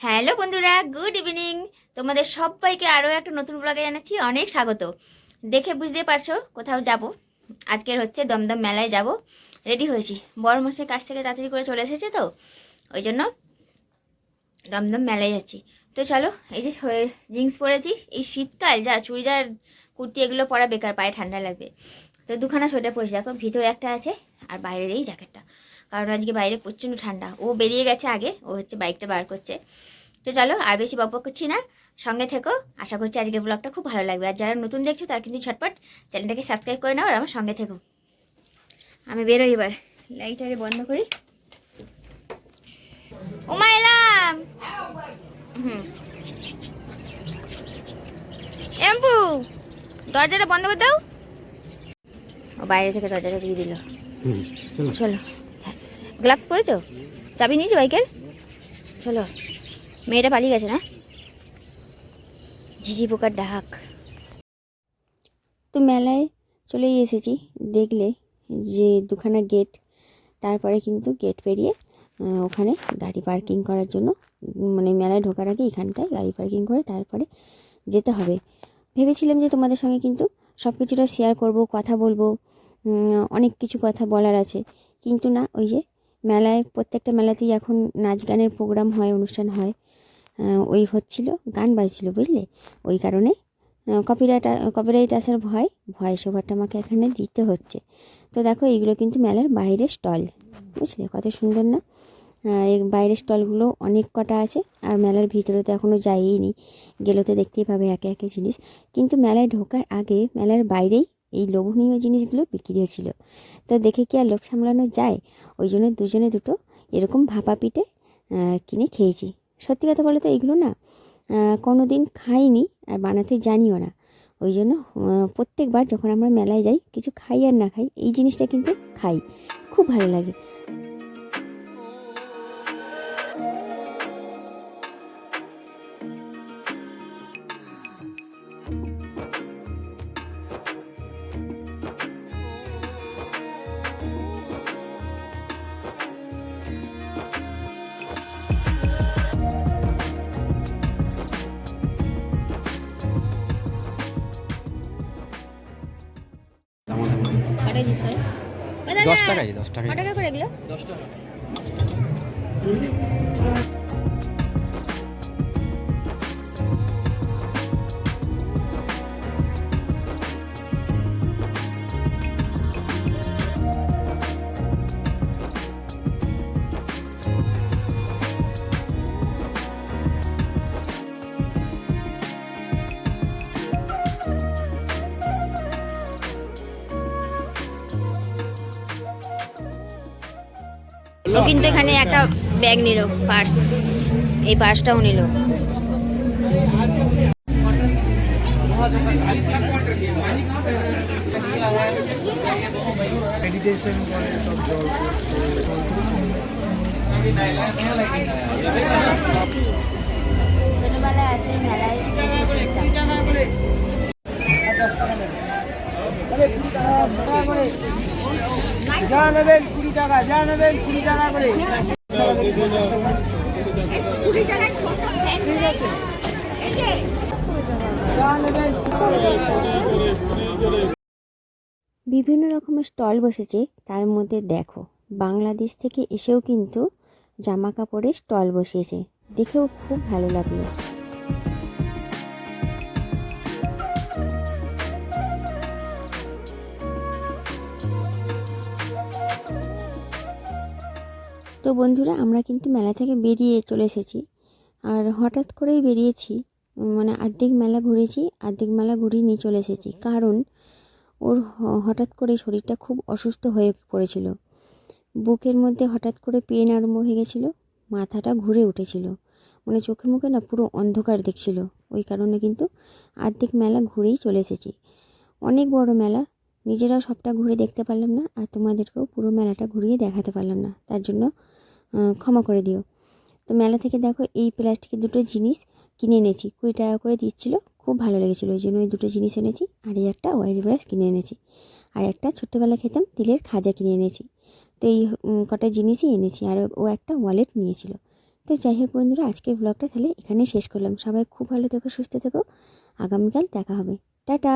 Hello বন্ধুরা, good evening. তোমাদের সবাইকে আরও একটা নতুন ব্লগে জানাচ্ছি অনেক স্বাগত। দেখে বুঝতে পারছ কোথাও যাব? আজকের হচ্ছে দমদম মেলায় যাব। রেডি হয়েছি। বড় মশাই কাছ থেকে তাড়াতাড়ি করে চলে এসেছে তো, ওই জন্য দমদম মেলায় যাচ্ছি। তো চলো, এই যে জিন্স পরেছি। এই শীতকাল যা, চুড়িদার, কুর্তি এগুলো পরা বেকার, পায়ে ঠান্ডা লাগবে। তো দুখানা সোয়েটার পরেছি। দেখো ভিতরে একটা আছে আর বাইরের এই জ্যাকেটটা। কারণ আজকে বাইরে প্রচণ্ড ঠান্ডা। ও বেরিয়ে গেছে আগে ও হচ্ছে বাইকটা বার করছে। তো চলো আর বেশি বক করছি না। সঙ্গে থেকো আশা করছি আজকের ব্লগটা খুব ভালো লাগবে। আর যারা নতুন দেখছ তারা কিন্তু ঝটপট চ্যানেলটাকে সাবস্ক্রাইব করে নাও আর আমার সঙ্গে থেকো। আমি বেরোই এবার। লাইটারে বন্ধ করি। উমা এলাম! হুম। এম্পু দরজাটা বন্ধ করে দাও। ও বাইরে থেকে দরজাটা দিয়ে দিল। চলো। গ্লাভস পরেছো? চাবি নিয়েছো বাইকের? চলো, মেয়েটা পালিয়ে গেছে না? ঝিঝি পোকার ডাক। তো মেলায় চলেই এসেছি, দেখলে যে দুখানা গেট তারপরে কিন্তু গেট পেরিয়ে ওখানে গাড়ি পার্কিং করার জন্য মানে মেলায় ঢোকার আগে এখানটায় গাড়ি পার্কিং করে তারপরে যেতে হবে। ভেবেছিলাম যে তোমাদের সঙ্গে কিন্তু সব কিছুটা শেয়ার করব, কথা বলব অনেক কিছু কথা বলার আছে, কিন্তু না, ওই যে মেলায়, প্রত্যেকটা মেলাতেই এখন নাচ গানের প্রোগ্রাম হয়, অনুষ্ঠান হয়। ওই হচ্ছিল, গান বাজছিল, বুঝলে? ওই কারণে কপিরাইট কপিরাইট আসার ভয় ভয় ওভারটা আমাকে এখানে দিতে হচ্ছে। তো দেখো, এইগুলো কিন্তু মেলার বাইরের স্টল, বুঝলে? কত সুন্দর না? এই বাইরের স্টলগুলো অনেক কটা আছে, আর মেলার ভিতরে তো এখনও যাইনি গেলে তো দেখতেই পাবে একে একে জিনিস। কিন্তু মেলায় ঢোকার আগে, মেলার বাইরেই এই লোভনীয় জিনিসগুলো বিক্রি হচ্ছিল তা দেখে কি আর লোভ সামলানো যায়? ওই জন্য দুজনে দুটো এরকম ভাপা পিঠে কিনে খেয়েছি। সত্যি কথা বলে তো এগুলো না কোনো দিন খাইনি আর বানাতে জানিও না। ওই জন্য প্রত্যেকবার যখন আমরা মেলায় যাই, কিছু খাই আর না খাই, এই জিনিসটা কিন্তু খাই। খুব ভালো লাগে। দশ টাকাই দশ টাকাই টাকা করে এগুলো? ও কিন্তু এখানে একটা ব্যাগ নিল পার্স এই পার্সটাও নিল। ছোটবেলায় মেলায় টাকা, যা নেবেন কুড়ি টাকা করে। বিভিন্ন রকমের স্টল বসেছে, তার মধ্যে দেখো, বাংলাদেশ থেকে এসেও কিন্তু জামা কাপড়ের স্টল বসিয়েছে। দেখেও খুব ভালো লাগল। তো বন্ধুরা, আমরা কিন্তু মেলা থেকে বেরিয়ে চলে এসেছি। আর হঠাৎ করেই বেরিয়েছি মানে অর্ধেক মেলা ঘুরেছি অর্ধেক মেলা ঘুরিয়ে নিয়ে চলে এসেছি। কারণ ওর হঠাৎ করে শরীরটা খুব অসুস্থ হয়ে পড়েছিল। বুকের মধ্যে হঠাৎ করে পেন আরম্ভ হয়ে গেছিল, মাথাটা ঘুরে উঠেছিল। মানে চোখে মুখে না পুরো অন্ধকার দেখছিল। ওই কারণে কিন্তু অর্ধেক মেলা ঘুরেই চলে এসেছি। অনেক বড় মেলা, নিজেরাও সবটা ঘুরে দেখতে পারলাম না, আর তোমাদেরকেও পুরো মেলাটা ঘুরিয়ে দেখাতে পারলাম না। তার জন্য ক্ষমা করে দিও। তো মেলা থেকে দেখো এই প্লাস্টিকের দুটো জিনিস কিনে এনেছি। কুড়ি টাকা করে দিচ্ছিল, খুব ভালো লেগেছিলো। ওই জন্য ওই দুটো জিনিস এনেছি আর এই একটা ওয়াইল ব্রাশ কিনে এনেছি। আর একটা ছোট্টবেলা খেতাম তিলের খাজা কিনে এনেছি। তো এই কটা জিনিসই এনেছি। আর ও একটা ওয়ালেট নিয়েছিল। তো যাই হোক বন্ধুরা, আজকের ব্লগটা তাহলে এখানেই শেষ করলাম। সবাই খুব ভালো থেকো, সুস্থ থেকো। আগামীকাল দেখা হবে। টাটা!